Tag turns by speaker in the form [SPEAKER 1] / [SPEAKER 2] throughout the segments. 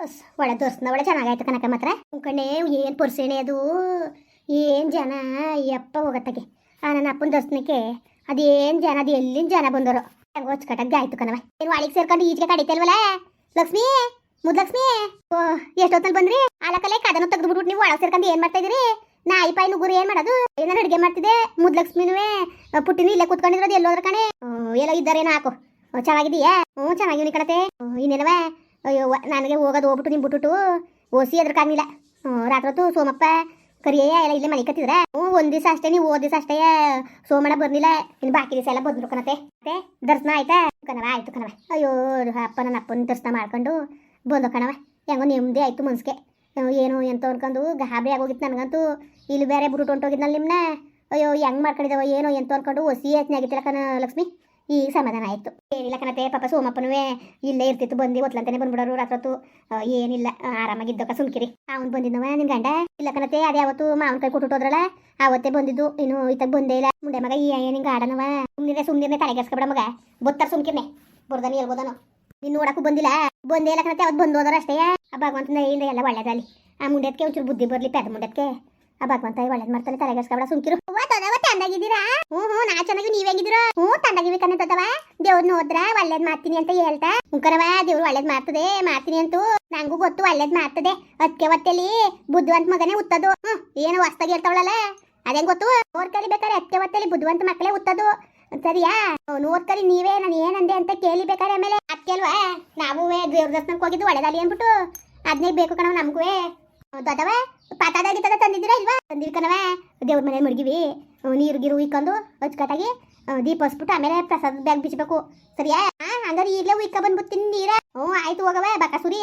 [SPEAKER 1] ಒಳ್ಳೆ ದೋಸ್ನ ಒಳ್ಳೆ ಚೆನ್ನಾಗಾಯ್ತು ಕನಕ ಮಾತ್ರ. ಕಣ್ಣೆ, ಏನು ಪುರ್ಸೇಣೆ ಅದು? ಏನು ಜನ ಯಪ್ಪ ಹೋಗತ್ತಗೆ? ಆ, ನನ್ನ ಅಪ್ಪನ ದರ್ಶನಕ್ಕೆ ಅದೇನು ಜನ, ಅದು ಎಲ್ಲಿನ ಜನ ಬಂದರು? ಹೆಂಗೋ ಆಯ್ತು ಕಣವ ಏನು ಒಳಗೆ ಸೇರ್ಕೊಂಡು ಈಜಿಗೆ ಕಡಿತಲ್ವಲ್ಲ? ಲಕ್ಷ್ಮಿ ಮುದ್ಲಕ್ಷ್ಮಿ ಓ ಎಷ್ಟೊತ್ತಲ್ಲಿ ಬಂದ್ರಿ? ಆಲಕಲೆ ಕದನ ತೆಗೆದ್ಬಿಟ್ಬಿಟ್ಟು ನೀವು ಒಳಗೆ ಸೇರ್ಕೊಂಡು ಏನು ಮಾಡ್ತಾ ಇದೀರಿ ನಾಯಿ ಪಾಯಿ ನುಗ್ಗುರು ಏನು ಮಾಡೋದು? ಏನಾರು ಅಡುಗೆ ಮಾಡ್ತಿದ್ದೆ? ಮುದ್ಲಕ್ಷ್ಮಿನುವೆ ಪುಟ್ಟಿನೂ ಇಲ್ಲೇ ಕೂತ್ಕೊಂಡಿರೋದು ಎಲ್ಲೋದ್ರ ಕಣೆ? ಎಲ್ಲೋ ಇದ್ದಾರೇನೋ ಹಾಕು. ಚೆನ್ನಾಗಿದೀಯಾ ಹ್ಞೂ, ಚೆನ್ನಾಗಿವ್ನಿ ಕಣತೆ. ಇನ್ನೇನವ ಅಯ್ಯೋ ನನಗೆ ಹೋಗೋದು ಹೋಗ್ಬಿಟ್ಟು ನಿಮ್ಮ ಬಿಟ್ಬಿಟ್ಟು ಓಸಿ ಅದ್ರಕ್ಕಾಗಿಲ್ಲ ರಾತ್ರಿ ಸೋಮಪ್ಪ ಕರಿಯೇ ಎಲ್ಲ ಇಲ್ಲೇ ಮನೆ ಕತ್ತಿದ್ರೆ. ಹ್ಞೂ, ಒಂದು ದಿವಸ ಅಷ್ಟೇ, ನೀವು ಓದ್ ಅಷ್ಟೇ, ಸೋಮಣ್ಣ ಬರ್ಲಿಲ್ಲ. ಇನ್ನು ಬಾಕಿ ದಿವಸ ಎಲ್ಲ ಬಂದ್ರು ಕಣತೆ. ಮತ್ತೆ ದರ್ಶನ ಆಯ್ತಾ? ಕಣವ ಆಯ್ತು ಕಣವ ಅಯ್ಯೋ ಅಪ್ಪ ನನ್ನ ಅಪ್ಪನ ದರ್ಶನ ಮಾಡ್ಕೊಂಡು ಬಂದು ಕಣವ ಹೆಂಗೋ ನೆಮ್ಮದಿ ಆಯ್ತು ಮನ್ಸಿಗೆ. ಏನು ಎಂತ ಅನ್ಕೊಂಡು ಗಾಬರಿ ಆಗೋಗಿತ್ತು ನನಗಂತೂ. ಇಲ್ಲಿ ಬೇರೆ ಬಿಟ್ಟು ಹೊಂಟೋಗಿದ್ನಲ್ಲ ನಿಮ್ಮನ್ನ ಅಯ್ಯೋ, ಹೆಂಗ್ ಮಾಡ್ಕೊಂಡಿದ್ದಾವ ಏನೋ ಎಂತ ಅನ್ಕೊಂಡು ಹೊಸಿ ಹೆಚ್ಚಿನ ಆಗಿತ್ತಿಲ್ಲ ಕಣ ಲಕ್ಷ್ಮಿ. ಈಗ ಸಮಾಧಾನ ಆಯ್ತು. ಏನಿಲ್ಲ ಕಣತೆ, ಪಾಪ ಸೋಮಪ್ಪನೂ ಇಲ್ಲೇ ಇರ್ತಿತ್ತು, ಬಂದು ಒತ್ಲಂತಾನೆ ಬಂದ್ಬಿಡೋರು ರಾತ್ರತ್ತು. ಏನಿಲ್ಲ ಆರಾಮಾಗಿದ್ದಕ್ಕ ಸುಮ್ಕಿರಿ. ಅವ್ನು ಬಂದಿದ್ದವ ನಿನ್ ಗಂಡ? ಇಲ್ಲ ಕಣತೆ, ಅದೇ ಯಾವತ್ತು ಮಾವನ ಕೈ ಕೊಟ್ಟುಟ್ಟೋದ್ರಲ್ಲ ಅವತ್ತೇ ಬಂದಿದ್ದು, ಇನ್ನು ಇತ್ತಾಗ ಬಂದೇ ಇಲ್ಲ. ಮುಂಡೆ ಮಗ ಈ ನಿಂಗೆ ಆಡನವ ಸುಮ್ನಿರೇ ಸುಮ್ನಿರೆ ತಲೆಗೆಸ್ಕೊಬೇಡ ಮಗ. ಬತ್ತಾರ ಸುಮ್ಕಿರ್ನೆ. ಬರ್ದಾನೆ ಹೇಳ್ಬೋದನು. ನೀನು ನೋಡಕ್ಕೂ ಬಂದಿಲ್ಲ? ಬಂದೇ ಇಲ್ಲ ಕಣತೆ ಅವತ್ತು ಬಂದು ಹೋದ್ರ ಅಷ್ಟೇ. ಆ ಭಗವಂತನ ಇಲ್ಲ ಎಲ್ಲ ಒಳ್ಳೇದಲ್ಲಿ ಆ ಮುಂಡೆದಕ್ಕೆ ಒಂಚೂರು ಬುದ್ಧಿ ಬರ್ಲಿ ಪೆದ ಮುಂಡೆದ್ಕೆ ಆ ಭಗವಂತ ಒಳ್ಳೇದ್ ಮಾಡ್ತಾನೆ? ತಲೆಗೆಸ್ಕೊಬೇಡ ಸುಮ್ಕಿರು. ತದವ, ತಂದಾಗಿದ್ದೀರಾ? ಹ್ಞೂ ಹ್ಞೂ ನಾ ಚೆನ್ನಾಗಿ ನೀವ್ ಹೆಂಗಿದ್ದೀರೋ? ಹ್ಞೂ ತಂದಾಗಿವಿ ಕನ್ನತದವ ದೇವ್ರ ನೋದ್ರ ಒಳ್ಳೇದ್ ಮಾಡ್ತೀನಿ ಅಂತ ಹೇಳ್ತಾ. ಹುಂಕರವ ದೇವ್ರು ಒಳ್ಳೇದ್ ಮಾಡ್ತದೆ, ಮಾಡ್ತೀನಿ ಅಂತೂ. ನಂಗೂ ಗೊತ್ತು, ಒಳ್ಳೇದ್ ಮಾಡ್ತದೆ. ಅದಕ್ಕೆ ಒತ್ತಲಿ ಬುದ್ಧಿವಂತ ಮಗನೇ ಉತ್ತದು ಹ್ಞೂ ಏನು ಹೊಸ್ತಾಗಿ ಇರ್ತಾವಳಲ್ಲ ಅದೇನ್ ಗೊತ್ತು? ನೋಡ್ ಕಲಿಬೇಕಾರೆ ಅದಕ್ಕೆ ಒತ್ತಲಿ ಬುದ್ಧಿವಂತ ಮಕ್ಕಳೇ ಉತ್ತದು ಸರಿಯಾ? ನೋಡ್ಕರಿ ನೀವೇ, ನಾನು ಏನಂದೆ ಅಂತ ಕೇಳಿಬೇಕಾರೆ ಆಮೇಲೆ. ಅದಕ್ಕೆ ಅಲ್ವಾ ನಾವು ದೇವ್ರ ದರ್ಶನಕ್ಕೆ ಹೋಗಿದ್ದು ಒಳ್ಳೇದಾಗಲಿ ಅಂದ್ಬಿಟ್ಟು. ಅದ್ನೇ ಬೇಕು ಕಣವ ನಮಗೂ ದೊಡ್ಡವ ಪಾತಾದಾಗಿ ತದ ತಂದಿದ್ದೀರಾ ಇಲ್ವಾ? ತಂದಿರ್ಕನವೆ ದೇವ್ರ ಮನೆ ಮಡಗಿವಿ. ನೀರು ಗಿರು ಉಯ್ಕೊಂಡು ಅಚ್ಚುಕಟ್ಟಾಗಿ ದೀಪ ಹಸ್ಬಿಟ್ಟು ಆಮೇಲೆ ಪ್ರಸಾದ ಬ್ಯಾಗ್ ಬಿಚ್ಚಬೇಕು ಸರಿಯಾ? ಹಂಗಾರೆ ಈಗಲೇ ಉಯ್ಕ ಬಂದ್ಬಿಡ್ತೀನಿ ನೀರ ಹ್ಞೂ, ಆಯ್ತು ಹೋಗವ ಬಕಾಸುರಿ.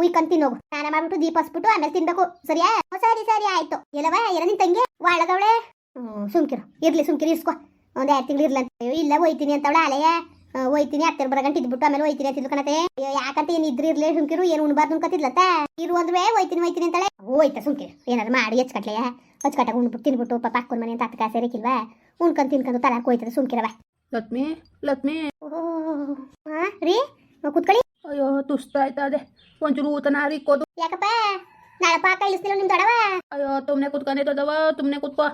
[SPEAKER 1] ಉಯ್ಕೊಂಡು ತಿನ್ನೋಗು ಸ್ನಾನ ಮಾಡ್ಬಿಟ್ಟು ದೀಪ ಹಸ್ಬಿಟ್ಟು ಆಮೇಲೆ ತಿನ್ಬೇಕು. ಸರಿಯಾ? ಸರಿ ಸರಿ, ಆಯ್ತು. ಎಲ್ಲವ ಏನ ನಿನ್ ತಂಗಿ? ಒಳಗವಳೆ ಹ್ಞೂ, ಸುಮ್ಕಿರು. ಇರ್ಲಿ, ಸುಮ್ಕಿರು ಇಸ್ಕೊ ಒಂದು ಎರಡು ತಿಂಗಳು ಇರ್ಲಂತ ಇಲ್ಲ ಹೋಯ್ತೀನಿ ಅಂತವಳ, ಅಲೆಯ. ಆ, ಹೋಯ್ತೀನಿ ಹತ್ತಿರ ಬರ ಗಂಟೆ ಇದ್ಬಿಟ್ಟು ಆಮೇಲೆ ಹೋಯ್ತೀನಿ ಅಂತಿದ್ಲು ಕಣತೆ. ಅಯ್ಯೋ ಯಾಕಂತ ಏನ್ ಇದ್ರೆ ಇರ್ಲಿ ಸುಮ್ಕಿರು ಏನು ಉಣ್ಬಾರ್ದು ಅನ್ಕತಿದ್ಲತ್ತ ಇರು ಒಂದ್ವೇ ಹೋಯ್ತೀನಿ ಹೋಯ್ತೀನಿ ಅಂತಾಳೆ. ಹೋಯ್ತಾ ಸುಮ್ಕಿರು. ಏನಾದ್ರು ಮಾಡಿ ಹಚ್ಕಟ್ಲೆಯ ಹಚ್ಕಟ್ಟಾಗ ಉಣ್ಬಿಟ್ಟು ತಿನ್ಬಿಟ್ಟು ಪಾಪ ಹಾಕೊಂಡ್ ಮನೆ ಅಂತ ಹತ್ತು ಕಾಸೆ ರೇಕಿಲ್ವಾ ಉಣ್ಕೊಂಡ್ ತಿನ್ಕೊಂಡು ತಲಾಕ್ ಹೋಯ್ತದೆ ಸುಮ್ಕಿರವ
[SPEAKER 2] ಲಕ್ಷ್ಮಿ ಲಕ್ಷ್ಮಿ.
[SPEAKER 1] ಹಾ ರೀ ಕುತ್ಕೊಳ್ಳಿ.
[SPEAKER 2] ಅಯ್ಯೋ ತುಸ್ತಾಯ್ತಾ ಅದೇ ಒಂಚೂರು ಊತನ ಹಾರಿಕ್ಕೋದು
[SPEAKER 1] ಯಾಕಪ್ಪ? ನಾಳೆ ಪಾಕ ಇಳಿಸ್ತಿಲ್ಲ ನಿಮ್ ದೊಡವ?
[SPEAKER 2] ಅಯ್ಯೋ ತುಮ್ನೆ ಕುತ್ಕೊಂಡೆ ದೊಡ್ಡವ. ತುಮ್ನೆ ಕುತ್ಕೋ.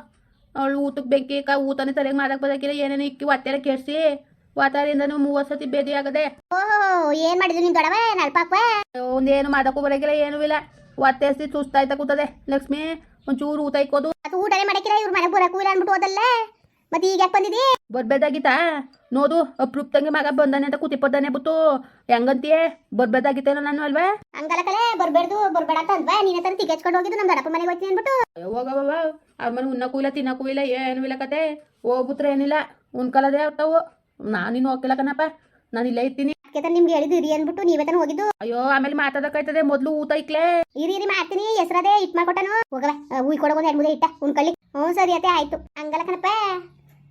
[SPEAKER 2] ಅವಳು ಊಟಕ್ಕೆ ಬೆಂಕಿ ಕಾ ಊತನೇ ತಲೆಗೆ ಮಾಡಕ್ ಬದಕಿಲ್ಲ ಏನೇನು ಇಕ್ಕಿ ಒತ್ತೆಲ್ಲ ಕೆಡ್ಸಿ ವಾತಾರಿಂದನೂ ಮೂವತ್ತು ಸತಿ ಭೇದಿಯಾಗದೆ ಆಗದೆ?
[SPEAKER 1] ಓಹೋ ಏನ್ ಮಾಡಿದ್ರಿ ನಿಮ್ ದೊಡವ? ನಳ್ಪಾಕ್ವ
[SPEAKER 2] ಅಯ್ಯೋ, ಒಂದೇನು ಮಾಡಕ್ಕೂ ಬರಕಿಲ್ಲ ಏನೂ ಇಲ್ಲ. ಒತ್ತೆಸಿ ಸುಸ್ತಾಯ್ತಾ ಕೂತದೆ ಲಕ್ಷ್ಮಿ? ಒಂಚೂರು ಊಟ ಇಕ್ಕೋದು.
[SPEAKER 1] ಅದು ಊಟನೇ ಮಾಡಕ್ಕಿಲ್ಲ ಇವ್ರ ಮನೆಗೆ ಬರಕ್ಕೂ ಇಲ್ಲ ಅನ್ಬಿಟ್ಟು ಹೋದಲ್ಲ? ಮತ್ತೆ ಈಗ ಯಾಕೆ ಬಂದಿದಿ?
[SPEAKER 2] ಬರ್ಬೇದಾಗಿತ್ತಾ ನೋಡು ಅಪ್ರೂಪ್ ತಂಗಿ ಮಗ ಬಂದಾನೆ ಅಂತ ಕೂತಿಪ್ಪದ್ದಾನೆ ಬಿಟ್ಟು. ಹೆಂಗಂತೀಯೇ? ಬರ್ಬೇದಾಗಿತ್ತೇನೋ ನಾನು ಅಲ್ವಾ?
[SPEAKER 1] ಹಂಗಲ್ಲ ಕಲೆ ಬರ್ಬೇಡ್ದು ಬರ್ಬೇಡ ಅಂತ ಅಲ್ವಾ ನೀನೇ ತರ ತಿಕ್ಕಚ್ಕೊಂಡು ಹೋಗಿದ್ದು ನಮ್ ದೊಡ್ಡಪ್ಪ ಮನೆಗೆ ಹೋಗ್ತೀನಿ ಅನ್ಬಿಟ್ಟು
[SPEAKER 2] ಹೋಗವ ಅವ್ರ ಮನೆ ಉಣ್ಣಕ್ಕೂ ಇಲ್ಲ ತಿನ್ನಕ್ಕೂ ಇಲ್ಲ ಏನೂ ಇಲ್ಲ ಕತೆ. ಹೋಗ್ಬಿಟ್ರೆ ಏನಿಲ್ಲ. ಉಣ್ಕಲದೇ ಆಗ್ತಾವು. ನಾನಿನ್ನು ಹೋಗಿಲ್ಲ ಕಣಪ್ಪ. ನಾನು ಇಲ್ಲೇ ಇರ್ತೀನಿ.
[SPEAKER 1] ನಿಮ್ಗೆ ಹೇಳಿದ್ದು ಇರಿ ಅನ್ಬಿಟ್ಟು ನೀವೇ ತಾನು ಹೋಗಿದ್ದು?
[SPEAKER 2] ಅಯ್ಯೋ ಆಮೇಲೆ ಮಾತಾಡಕ್ಕಾಯ್ತದೆ ಮೊದ್ಲು ಊಟ ಇಕ್ಲೆ.
[SPEAKER 1] ಇರಿ ಇರಿ ಮಾಡ್ತೀನಿ ಹೆಸರದೇ ಇಟ್ ಮಾಡ್ಕೊಟ್ಟನು. ಹೋಗವ ಉಯ್ ಕೊಡೋ ಒಂದು ಎರಡು ಇಟ್ಟ ಉಣ್ಕೊಳ್ಳಿ ಹ್ಞೂ ಸರಿ ಅತ್ತೆ ಆಯ್ತು. ಹಂಗಲ್ಲ ಕಣಪ್ಪ.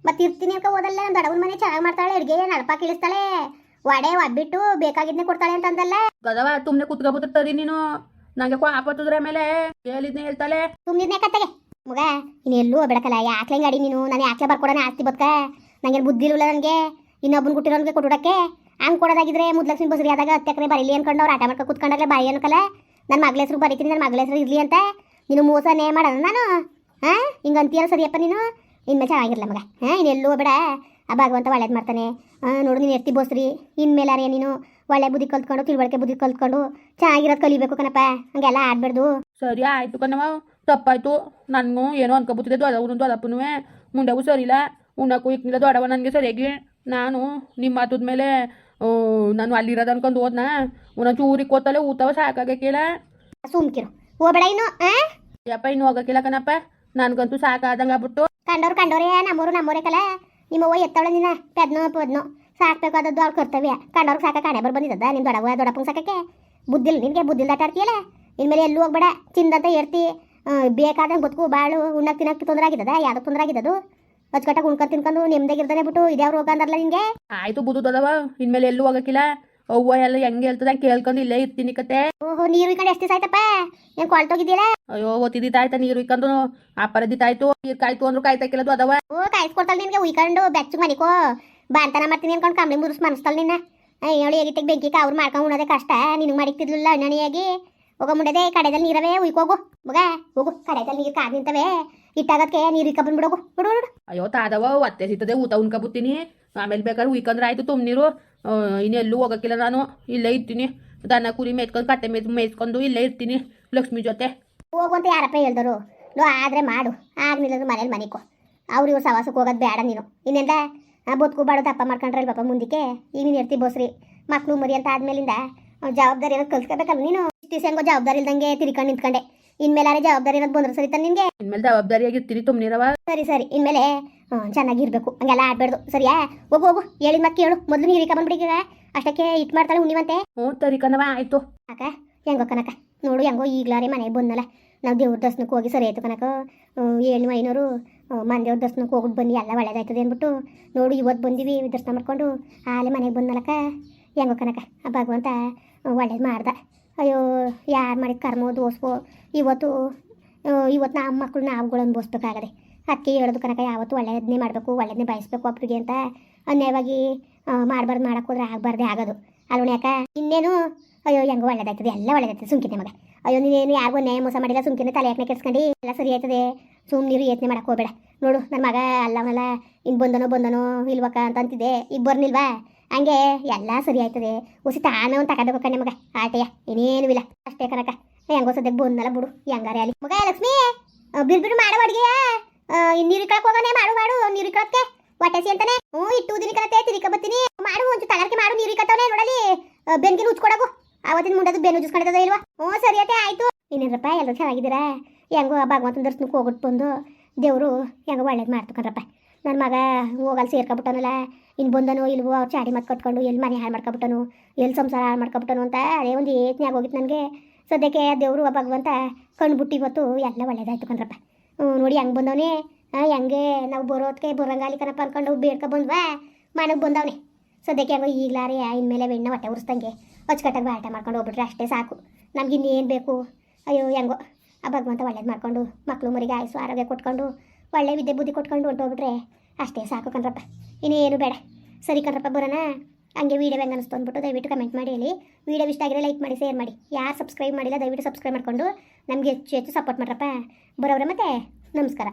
[SPEAKER 1] ಮತ್ತೆ ಇರ್ತೀನಿ ಅಂತ ಓದಲ್ಲ ನಮ್ ದೊಡ್ಡವನ ಮನೆ ಚೆನ್ನಾಗಿ ಮಾಡ್ತಾಳೆ ಅಡುಗೆ ನಡಪ ಇಳಿಸ್ತಾಳೆ ವಡೆ ಒಬ್ಬಿಟ್ಟು ಬೇಕಾಗಿದ್ನೆ ಕೊಡ್ತಾಳೆ ಅಂತಂದಲ್ಲ.
[SPEAKER 2] ಗದವ ತುಮ್ನೆ ಕುತ್ಕೊಬಿಟ್ಟಿರ್ತಾರಿ ನೀನು. ನಂಗೆ ಕೋ ಹಾಕೋತಿದ್ರೆ ಆಮೇಲೆ ಹೇಳಿದ್ನೆ ಹೇಳ್ತಾಳೆ.
[SPEAKER 1] ಸುಮ್ಮನೆ ಕತ್ತಗೆ ಮಗ ನೀನು ಎಲ್ಲೂ ಬಿಡಕಲ್ಲ ಯಾಕ್ಲೆ ಗಾಡಿ ನೀನು? ನಾನು ಯಾಕ್ಲೆ ಬರ್ಕೊಡೋಣ ಆಸ್ತಿ ಬದುಕ? ನಂಗೆ ಬುದ್ಧಿ ಇಲ್ಲ ನನಗೆ. ಇನ್ನೊಬ್ಬನ ಕೊಟ್ಟಿರೋನ್ಗೆ ಕೊಟ್ಟುಡಕ್ಕೆ ಹಂಗೆ ಕೊಡೋದಾಗಿದ್ರೆ ಮುದ್ಲಕ್ಷ್ಮಿ ಬಸ್ರಿ ಆದಾಗ ಹತ್ತಕ್ರೆ ಬರೀಲಿ ಅನ್ಕೊಂಡು ಅವ್ರು ಆಟ ಮಾಡ್ಕೊ ಕೂತ್ಕೊಂಡಾಗಲೇ ಬಾಯಿ ಅನ್ಕಲ್ಲ ನನ್ನ ಮಗಳ ಹೆಸರು ಬರೀತೀನಿ ನನ್ನ ಮಗಳ ಹೆಸರು ಇರಲಿ ಅಂತ. ನೀನು ಮೋಸನೇ ಮಾಡೋಣ ನಾನು. ಹಾಂ? ಹಿಂಗೆ ಅಂತೀಯಲ್ಲ ಸರಿಯಪ್ಪ ನೀನು? ಇನ್ಮೇಲೆ ಚೆನ್ನಾಗಿರಲ್ಲ ಮಗ. ಹಾಂ ಇನ್ನು ಎಲ್ಲೂ ಬೇಡ ಆ ಭಗವಂತ ಒಳ್ಳೇದು ಮಾಡ್ತಾನೆ. ನೋಡು ನೀನು ಎತ್ತಿ ಬೋಸ್ರಿ. ಇನ್ಮೇಲಾರೆ ನೀನು ಒಳ್ಳೆ ಬುದ್ಧಿ ಕಲ್ತ್ಕೊಂಡು, ತಿಳುವಳಿಕೆ ಬುದ್ಧಿ ಕಲ್ತ್ಕೊಂಡು ಚೆನ್ನಾಗಿರೋದು ಕಲಿಬೇಕು ಕಣಪ್ಪ. ಹಂಗೆಲ್ಲ ಆಡಬಾರ್ದು
[SPEAKER 2] ಸರಿ ಆಯ್ತು ಕಣವ ತಪ್ಪಾಯ್ತು. ನನಗೂ ಏನೋ ಅನ್ಕೊಬಿಟ್ಟಿದೆ ದೊಡ್ಡವನು ದೊಡ್ಡಪ್ಪನೂ ಮುಂಡೆಗೂ ಸರಿಲ್ಲ ಉಣ್ಣಕ್ಕೂ ಇಕ್ಕಿಲ್ಲ ದೊಡ್ಡವ ನನಗೆ ಸರಿಯಾಗಿ ನಾನು ನಿಮ್ಮ ಮಾತದ ಮೇಲೆ ನಾನು ಅಲ್ಲಿರೋದು ಅನ್ಕೊಂಡು ಹೋದ್ನ? ಒಂದೊಂದು ಚೂರಿಗೆ ಕೂತಲೆ ಊತವ ಸಾಕಾಗಕ್ಕಿಲ್ಲ
[SPEAKER 1] ಸುಮ್ಕಿರು. ಹೋಗ್ಬೇಡ ಇನ್ನು
[SPEAKER 2] ಯಪ್ಪ ಇನ್ನು ಹೋಗಕ್ಕಿಲ್ಲ ಕಣಪ್ಪ. ನನಗಂತೂ ಸಾಕಾದಂಗೆ ಆಗ್ಬಿಟ್ಟು.
[SPEAKER 1] ಕಂಡವ್ರು ಕಂಡವ್ರೆ ನಮ್ಮೂರು ನಮ್ಮೂರೇ ಕಲ. ನಿಮ್ಮವ್ವ ಎತ್ತವಳ ನಿನ್ನ ಪೆದ್ನೋ ಪದ್ನೋ. ಸಾಕ್ಬೇಕಾದದ್ದು ದೊಡ್ಡ ಕರ್ತವ್ಯ. ಕಂಡವ್ರಿಗೆ ಸಾಕ ಕಾಣೆ ಬರ್ ಬಂದಿದ್ದದ ನಿನ್ ದೊಡವ ದೊಡ್ಡಪ್ಪಂಗೆ ಸಾಕಕ್ಕೆ? ಬುದ್ಧಿಲ್ ನಿನಗೆ ಬುದ್ಧಿಲ್ ಆಟಾಡ್ತೀಯಲ್ಲ ಇನ್ಮೇಲೆ ಎಲ್ಲೂ ಹೋಗ್ಬೇಡ. ತಿಂದಂತ ಇರ್ತಿ ಬೇಕಾದಂಗೆ ಬದುಕು ಬಾಳು ಉಣ್ಣಕ್ಕೆ ತಿನ್ನಕ್ಕೆ ತೊಂದರೆ ಆಗಿದ್ದದ? ಯಾವ್ದಕ್ಕೆ ತೊಂದರೆ ಆಗಿದ್ದದು? ಅಚ್ಚುಕಟ್ಟಾಗಿ ಉಣ್ಕೊಂಡು ತಿನ್ಕೊಂಡು ನೆಮ್ಮದಿಗಿರ್ತಾನೆ ಬಿಟ್ಟು ಇದ್ಯಾವ ರೋಗ ಅಂದ್ರಲ್ಲ ನಿನಗೆ?
[SPEAKER 2] ಆಯ್ತು ಬುದುದವ ಇನ್ಮೇಲೆ ಎಲ್ಲೂ ಹೋಗಕ್ಕಿಲ್ಲ. ಅವ್ವ ಎಲ್ಲ ಹೆಂಗೆ ಹೇಳ್ತದ ಕೇಳ್ಕೊಂಡು ಇಲ್ಲೇ ಇರ್ತೀನಿ ಕತೆ.
[SPEAKER 1] ಓಹೋ ನೀರು ಇಕೊಂಡು ಎಷ್ಟು ಸಾಯ್ತಪ್ಪ ಆಯ್ತಪ್ಪ? ಏನು ಕೊಳ್ತೋಗಿದ್ದೀಯಲ್ಲ
[SPEAKER 2] ಅಯ್ಯೋ ಒತ್ತಿದಿತ್ತಾಯ್ತ ನೀರು ಇಕ್ಕಂದು ಅಪ್ಪರದಿತ್ತಾಯ್ತು ನೀರು ಕಾಯ್ತು ಅಂದ್ರು ಕೇಳೋದು ಅದವ.
[SPEAKER 1] ಓ ಕಾಯಿಸ್ಕೊಡ್ತಾಳೆ ನಿನ್ಗೆ ಉಯ್ಕೊಂಡು ಬೆಚ್ಚಗೆ ಮನಿಕೋ. ಬಾಂತನ ಮಾಡ್ತೀನಿ ಅನ್ಕೊಂಡು ಕಂಬಳಿ ಮುರುಸ್ ಮನಸ್ತಾಳೆ ನಿನ್ನ. ಹೇಳಿ ಹೇಗಿತ್ತಾಗ ಬೆಂಕಿ ಅವ್ರು ಮಾಡ್ಕೊಂಡು ಉಣೋದೇ ಕಷ್ಟ. ನಿನಗೆ ಮಾಡಿಕ್ತಿದ್ಲಿಲ್ಲ ಅಣ್ಣನಿಯಾಗಿ. ಹೋಗೋ ಮುಂಡದೆ ಕಡೆದಲ್ಲಿ ನೀರವೇ ಉಯ್ಕೋಗು. ಮಗ ಹೋಗು ಕಡೆದಲ್ಲಿ ನೀರು ಕಾದ್ ನಿಂತವೆ. ಇಟ್ಟಾಗಕ್ಕೆ ನೀರು ಇಕ್ಕ ಬಂದ್ಬಿಡೋಗು ಬಿಡು ಬಿಡು
[SPEAKER 2] ಅಯ್ಯೋ ತಾದವ ಒತ್ತೆ ಸಿಗ್ತದೆ ಊಟ ಉಣ್ಕೊಬತ್ತೀನಿ. ಆಮೇಲೆ ಬೇಕಾದ್ರೆ ಉಯ್ಕಂದ್ರೆ ಆಯ್ತು ತುಮ್ನೀರು. ಇನ್ನೆಲ್ಲೂ ಹೋಗಕ್ಕಿಲ್ಲ ನಾನು. ಇಲ್ಲೇ ಇರ್ತೀನಿ. ದನ ಕುರಿ ಮೇಯ್ಕೊಂಡು ಕಟ್ಟೆ ಮೇಯ್ದು ಮೇಯ್ಕೊಂಡು ಇಲ್ಲೇ ಇರ್ತೀನಿ ಲಕ್ಷ್ಮಿ ಜೊತೆ.
[SPEAKER 1] ಹೋಗುವಂತ ಯಾರಪ್ಪ ಹೇಳ್ದರು? ನೋ ಆದರೆ ಮಾಡು. ಆಗ್ನಿಲ್ಲದ್ರು ಮನೇಲಿ ಮನೆಕೋ ಅವ್ರು ಇವ್ರು ಸವಾಸಕ್ಕೆ ಹೋಗೋದು ಬೇಡ ನೀನು. ಇನ್ನೆಂದ? ಬದುಕು ಬಾಡು ದಪ್ಪ ಮಾಡ್ಕೊಂಡ್ರಲ್ಲ ಪಾಪ ಮುಂದಕ್ಕೆ? ಈಗ ನೀನು ಇರ್ತಿ ಬೋಸ್ರಿ. ಮಕ್ಳು ಮರಿ ಅಂತ ಆದ್ಮೇಲಿಂದ ಜವಾಬ್ದಾರಿ ಅನ್ನೋದು ಕಲ್ಸ್ಕೋಬೇಕಲ್ಲ ನೀನು? ಇಷ್ಟು ಹೆಂಗೋ ಜವಾಬ್ದಾರಿ ಇಲ್ದಂಗೆ ತಿರ್ಕೊಂಡು ನಿಂತ್ಕೊಂಡೆ. ಇನ್ಮೇಲಾರೆ ಜವಾಬ್ದಾರಿ ಇರೋದು ಬಂದ್ರೆ ಸರಿ ತಾನೆ ನಿಮಗೆ?
[SPEAKER 2] ಇನ್ಮೇಲೆ ಜವಾಬ್ದಾರಿಯಾಗಿರ್ತೀನಿ ತುಮ್ನೀರವ
[SPEAKER 1] ಸರಿ ಸರಿ ಇನ್ಮೇಲೆ ಚೆನ್ನಾಗಿರ್ಬೇಕು ಹಂಗೆಲ್ಲ ಆಡ್ಬೇಡ್ದು. ಸರಿಯಾ? ಹೋಗು ಹೋಗು. ಹೇಳಿದ ಮತ್ತೆ ಹೇಳು ಮೊದಲು ನೀರಿಕ ಇಕ್ಕ ಅಷ್ಟಕ್ಕೆ ಇಟ್ ಮಾಡ್ತಾಳೆ ಉಣ್ಣಿವಂತೆ
[SPEAKER 2] ಹ್ಞೂ ತರಿ ಕಣವ ಆಯ್ತು.
[SPEAKER 1] ಅಕ್ಕ ಹೆಂಗೋ ಕನಕ ನೋಡು ಹೆಂಗೋ ಈಗ್ಲಾರಿ ಮನೆಗೆ ಬಂದಲ್ಲ ನಾವು ದೇವ್ರ ದರ್ಶನಕ್ಕೆ ಹೋಗಿ ಸರಿ ಆಯ್ತು ಕನಕ ಏಳು ಐನೂರು ಮಂದೇವ್ರ ದರ್ಶನಕ್ಕೆ ಹೋಗ್ಬಿಟ್ಟು ಬಂದು ಎಲ್ಲ ಒಳ್ಳೇದಾಯ್ತದೆ ಅಂದ್ಬಿಟ್ಟು. ನೋಡು ಇವತ್ತು ಬಂದಿವಿ ದರ್ಶನ ಮಾಡ್ಕೊಂಡು. ಆಲೆ ಮನೆಗೆ ಬಂದಲಕ್ಕ ಹೆಂಗೋ ಕನಕ ಆ ಭಗವಂತ ಒಳ್ಳೇದು ಮಾಡ್ದ. ಅಯ್ಯೋ, ಯಾರು ಮಾಡಿ ಕರ್ಮೋ, ದೋಸ್ವೋ, ಇವತ್ತು ಇವತ್ತು ನಮ್ಮ ಮಕ್ಕಳು ನಾವುಗಳು ಬೋಸ್ಬೇಕಾಗದೆ. ಅದಕ್ಕೆ ಹೇಳೋದು ಕನಕ ಯಾವತ್ತು ಒಳ್ಳೆಯದನ್ನೇ ಮಾಡಬೇಕು ಒಳ್ಳೆಯದನ್ನೇ ಬಯಸಬೇಕು ಒಬ್ಬರಿಗೆ ಅಂತ ಅನ್ಯಾಯವಾಗಿ ಮಾಡಬಾರ್ದು ಮಾಡಕ್ಕೆ ಹೋದ್ರೆ ಆಗಬಾರ್ದೆ ಆಗೋದು. ಅಲ್ವಣ ಇನ್ನೇನು? ಅಯ್ಯೋ, ಹೆಂಗೋ ಒಳ್ಳೇದಾಯ್ತದೆ, ಎಲ್ಲ ಒಳ್ಳೇದಾಯ್ತದೆ ಸುಮ್ಕಿನ ಮಗ ಅಯ್ಯೋ, ನೀನೇನು ಯಾರಿಗೂ ನ್ಯಾಯ ಮೋಸ ಮಾಡಿಲ್ಲ ಸುಮ್ಕಿನ ತಲೆ ಯಾಕೆ ಕೆಡ್ಸ್ಕೊಂಡು? ಎಲ್ಲ ಸರಿ ಆಯ್ತದೆ. ಸುಮ್ಮನೆ ನೀರು ಯೋಚನೆ ಮಾಡಕ್ಕೆ ಹೋಗ್ಬೇಡ. ನೋಡು ನನ್ನ ಮಗ ಅಲ್ಲವನಲ್ಲ ಇನ್ನು ಬಂದನೋ ಬಂದನೋ ಇಲ್ವಕ್ಕ ಅಂತ ಅಂತಿದ್ದೆ. ಈಗ ಬರ್ನಿಲ್ವಾ ಹಂಗೆ, ಎಲ್ಲ ಸರಿ ಆಯ್ತದೆ. ಉಸಿ ತಾನೇ ಒಂದು ಕಣ್ಣೆ ಮಗ. ಆಟೆಯ ಇನ್ನೇನು ಇಲ್ಲ. ಅಷ್ಟೇ ಕರಕ ಹೆಂಗೋ ಸದ್ಯಕ್ಕೆ ಬಂದಲ್ಲ ಬಿಡು. ಹೆಂಗಾರೆ ಅಲ್ಲಿ. ಮಗ, ಲಕ್ಷ್ಮಿ ಬಿಡ್ ಬಿಡು ಬಿರು ಮಾಡೋ ಅಡುಗೆಯ ನೀರು ಕಳಕ್ ಹೋಗೋಣ, ಮಾಡು ಮಾಡು ನೀರು ಕಳಕ್ಕೆ. ಹೊಟ್ಟೆಸಿ ಅಂತಾನೆ. ಹ್ಞೂ, ಇಟ್ಟು ದಿನ ಕರತೆ ತಿರಿಕ ಬತ್ತೀನಿ ಮಾಡು ಒಂಚು ತಗರ್ಕೆ ಮಾಡು ನೀರು ಕತ್ತವನೆ ನೋಡಲಿ ಬೆನ್ಗಿನ ಉಚ್ಕೊಡಗು ಆವತ್ತಿನ ಮುಂಡದು ಬೆನ್ನು ಉಜ್ಸ್ಕೊಂಡಿದ್ದದ ಇಲ್ವಾ? ಹ್ಞೂ, ಸರಿ ಅತ್ತೆ ಆಯ್ತು. ಇನ್ನೇನಪ್ಪ ಎಲ್ಲರೂ ಚೆನ್ನಾಗಿದ್ದೀರಾ? ಹೆಂಗೋ ಭಗವಂತನ ದರ್ಶನಕ್ಕೆ ಹೋಗ್ಬಿಟ್ಟು ಬಂದು ದೇವರು ಹೆಂಗೋ ಒಳ್ಳೇದು ಮಾಡ್ತಕೊಂಡ್ರಪ್ಪ ನನ್ನ ಮಗ ಹೋಗಲ್ಲಿ ಸೇರ್ಕೊಬಿಟ್ಟನಲ್ಲ ಇನ್ನು ಬಂದನೋ ಇಲ್ವೋ ಅವ್ರು ಚಾಡಿ ಮತ್ತೆ ಕಟ್ಕೊಂಡು ಎಲ್ಲಿ ಮನೆ ಹಾಳು ಮಾಡ್ಕೊಬಿಟ್ಟನು, ಎಲ್ಲಿ ಸಂಸಾರ ಹಾಳು ಮಾಡ್ಕೊಬಿಟ್ಟನು ಅಂತ ಅದೇ ಒಂದು ಏತ್ನೇ ಆಗೋಗಿತ್ತು ನನಗೆ. ಸದ್ಯಕ್ಕೆ ದೇವರು ಭಗವಂತ ಕಣ್ಬಿಟ್ಟು ಇವತ್ತು ಎಲ್ಲ ಒಳ್ಳೇದಾಯ್ತು ಕಣ್ರಪ್ಪ ಹ್ಞೂ ನೋಡಿ ಹಂಗೆ ಬಂದವನೇ. ಹೆಂಗೆ ನಾವು ಬರೋದಕ್ಕೆ ಬರಂಗಾಲಿ ಕಣಪ್ಪ ಅನ್ಕೊಂಡು ಬೇಡ್ಕೊ ಬಂದ್ವಾ? ಮನೆಗೆ ಬಂದವನೇ. ಸದ್ಯಕ್ಕೆ ಹೆಂಗೋ ಈಗಲಾರೆ ಇನ್ಮೇಲೆ ಬೆಣ್ಣೆ ಹೊಟ್ಟೆ ಉರಿಸ್ದಂಗೆ ಅಚ್ಚುಕಟ್ಟಾಗಿ ಬಾಟೆ ಮಾಡ್ಕೊಂಡು ಹೋಗ್ಬಿಟ್ರೆ ಅಷ್ಟೇ ಸಾಕು. ನಮ್ಗೆ ಇನ್ನೇನು ಬೇಕು? ಅಯ್ಯೋ, ಹೆಂಗೋ ಆ ಭಗವಂತ ಒಳ್ಳೇದು ಮಾಡ್ಕೊಂಡು ಮಕ್ಕಳು ಮರಿಗೆ ಆಯಸ್ಸು, ಆರೋಗ್ಯ ಕೊಟ್ಕೊಂಡು ಒಳ್ಳೆ ವಿದ್ಯೆ ಬುದ್ಧಿ ಕೊಟ್ಕೊಂಡು ಹೊಂಟೋಗ್ಬಿಟ್ರೆ ಅಷ್ಟೇ ಸಾಕು ಕಣ್ರಪ್ಪ. ಇನ್ನೇನು ಬೇಡ. ಸರಿ ಕಣ್ರಪ್ಪ, ಬರೋಣ? ಹಂಗೆ ವೀಡಿಯೋ ಹೆಂಗೆ ಅನಿಸ್ತು ಅಂದ್ಬಿಟ್ಟು ದಯವಿಟ್ಟು ಕಮೆಂಟ್ ಮಾಡಿ ಹೇಳಿ. ವೀಡಿಯೋ ಇಷ್ಟ ಆಗಿರೋ ಲೈಕ್ ಮಾಡಿ ಶೇರ್ ಮಾಡಿ. ಯಾರು ಸಬ್ಸ್ಕ್ರೈಬ್ ಮಾಡಿಲ್ಲ, ದಯವಿಟ್ಟು ಸಬ್ಸ್ಕ್ರೈಬ್ ಮಾಡಿಕೊಂಡು ನಮಗೆ ಹೆಚ್ಚು ಹೆಚ್ಚು ಸಪೋರ್ಟ್ ಮಾಡ್ರಪ್ಪ. ಬರೋವ್ರೆ ಮತ್ತೆ? ನಮಸ್ಕಾರ.